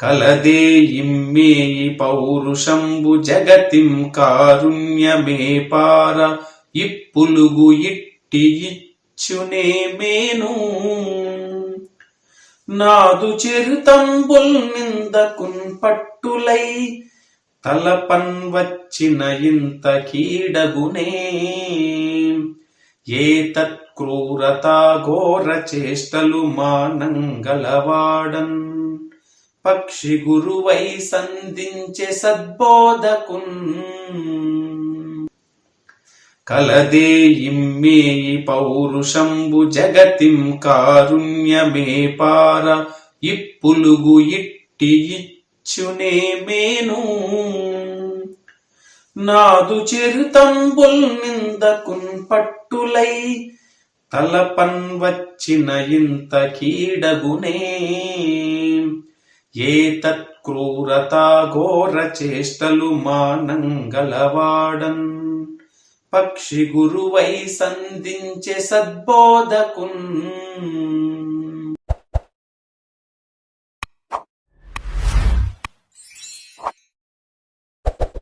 కలదే ఇమ్మేయి పౌరుషంబు జగతిం కారుణ్యమే పార. ఇప్పులుగు ఇట్టి ఇచ్చునే మేను. నాదు చెరుతంబుల్ నిందకున్ పట్టులై తలపన్ వచ్చిన ఇంత కీడగునే. ఏ తత్క్రూరతా ఘోర చేష్టలు మానంగలవాడన్. పక్షి గురువై సంధించే సద్బోధకున్. కలదే పౌరుషంబు జగతిం కారుణ్యమే పార ఇప్పులుగు ఇట్టి ఇచ్చునే మేను. నాదు చెరుతంబుల్ నిందకున్ పట్టులై తలపన్ వచ్చిన ఇంత కీడగునే. ఏ తత్క్రూరతా మానంగలవాడన్ పక్షి గురువై సంధించే సద్బోధకున్.